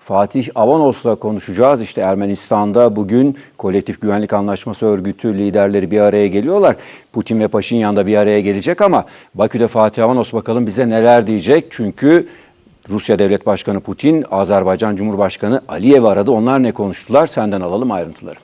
Fatih Avanos'la konuşacağız. İşte Ermenistan'da bugün Kolektif Güvenlik Anlaşması Örgütü liderleri bir araya geliyorlar. Putin ve Paşinyan da bir araya gelecek ama Bakü'de Fatih Avanos bakalım bize neler diyecek. Çünkü Rusya Devlet Başkanı Putin, Azerbaycan Cumhurbaşkanı Aliyev aradı. Onlar ne konuştular? Senden alalım ayrıntıları.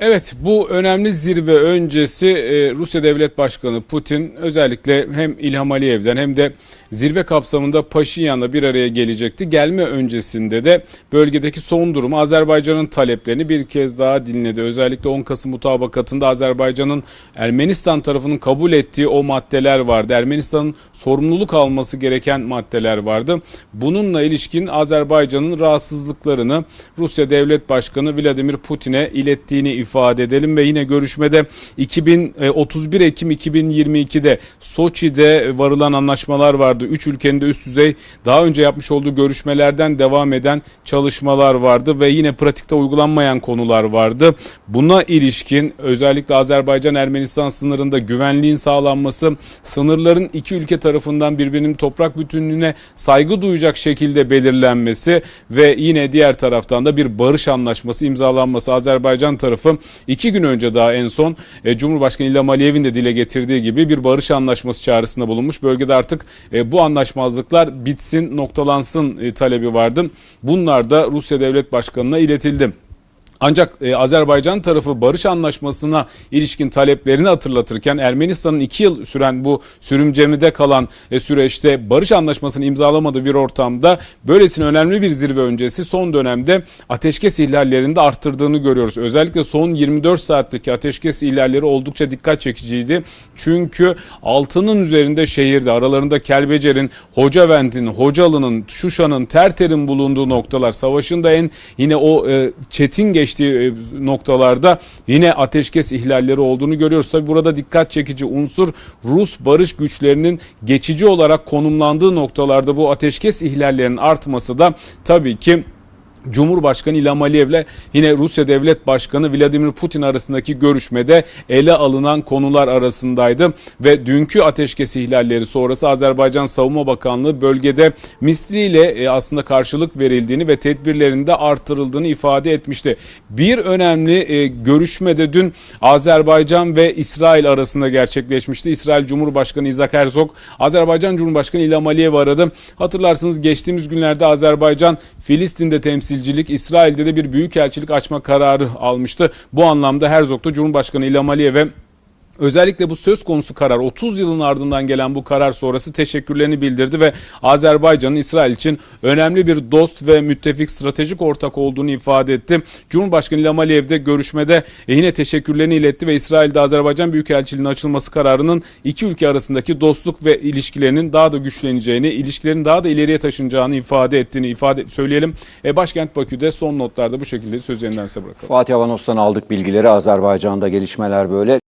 Evet bu önemli zirve öncesi e, Rusya Devlet Başkanı Putin özellikle hem İlham Aliyev'den hem de zirve kapsamında Paşinyan'la bir araya gelecekti. Gelme öncesinde de bölgedeki son durumu Azerbaycan'ın taleplerini bir kez daha dinledi. Özellikle 10 Kasım mutabakatında Azerbaycan'ın Ermenistan tarafının kabul ettiği o maddeler vardı. Ermenistan'ın sorumluluk alması gereken maddeler vardı. Bununla ilişkin Azerbaycan'ın rahatsızlıklarını Rusya Devlet Başkanı Vladimir Putin'e ilettiğini ifade edelim ve yine görüşmede 2000, e, 31 Ekim 2022'de Soçi'de varılan anlaşmalar vardı. Üç ülkenin de üst düzey daha önce yapmış olduğu görüşmelerden devam eden çalışmalar vardı ve yine pratikte uygulanmayan konular vardı. Buna ilişkin özellikle Azerbaycan-Ermenistan sınırında güvenliğin sağlanması, sınırların iki ülke tarafından birbirinin toprak bütünlüğüne saygı duyacak şekilde belirlenmesi ve yine diğer taraftan da bir barış anlaşması imzalanması Azerbaycan tarafı iki gün önce daha en son e, Cumhurbaşkanı İlham Aliyev'in de dile getirdiği gibi bir barış anlaşması çağrısında bulunmuş. Bölgede artık e, bu anlaşmazlıklar bitsin, noktalansın e, talebi vardı. Bunlar da Rusya Devlet Başkanı'na iletildi. Ancak e, Azerbaycan tarafı barış anlaşmasına ilişkin taleplerini hatırlatırken Ermenistan'ın iki yıl süren bu sürümcemide kalan e, süreçte barış anlaşmasını imzalamadığı bir ortamda böylesine önemli bir zirve öncesi son dönemde ateşkes ihlallerini de arttırdığını görüyoruz. Özellikle son 24 saatteki ateşkes ihlalleri oldukça dikkat çekiciydi. Çünkü altının üzerinde şehirde aralarında Kelbecer'in, Hocavent'in, Hocalı'nın, Şuşa'nın, Terter'in bulunduğu noktalar savaşın da en yine o e, çetin geçtiği e, noktalarda yine ateşkes ihlalleri olduğunu görüyoruz. Tabi burada dikkat çekici unsur Rus barış güçlerinin geçici olarak konumlandığı noktalarda bu ateşkes ihlallerinin artması da tabii ki Cumhurbaşkanı İlham Aliyev'le yine Rusya Devlet Başkanı Vladimir Putin arasındaki görüşmede ele alınan konular arasındaydı ve dünkü ateşkes ihlalleri sonrası Azerbaycan Savunma Bakanlığı bölgede misliyle e, aslında karşılık verildiğini ve tedbirlerin de artırıldığını ifade etmişti. Bir önemli e, görüşmede dün Azerbaycan ve İsrail arasında gerçekleşmişti. İsrail Cumhurbaşkanı İzak Herzog, Azerbaycan Cumhurbaşkanı İlham Aliyev aradı. Hatırlarsınız geçtiğimiz günlerde Azerbaycan Filistin'de temsil temsilcilik İsrail'de de bir büyükelçilik açma kararı almıştı. Bu anlamda Herzog Cumhurbaşkanı İlham Aliyev'e Özellikle bu söz konusu karar 30 yılın ardından gelen bu karar sonrası teşekkürlerini bildirdi ve Azerbaycan'ın İsrail için önemli bir dost ve müttefik stratejik ortak olduğunu ifade etti. Cumhurbaşkanı İlham Aliyev de görüşmede yine teşekkürlerini iletti ve İsrail'de Azerbaycan Büyükelçiliğinin açılması kararının iki ülke arasındaki dostluk ve ilişkilerinin daha da güçleneceğini, ilişkilerin daha da ileriye taşınacağını ifade ettiğini ifade söyleyelim. E, başkent Bakü'de son notlarda bu şekilde söz yeniden size bırakalım. Fatih Avanos'tan aldık bilgileri. Azerbaycan'da gelişmeler böyle.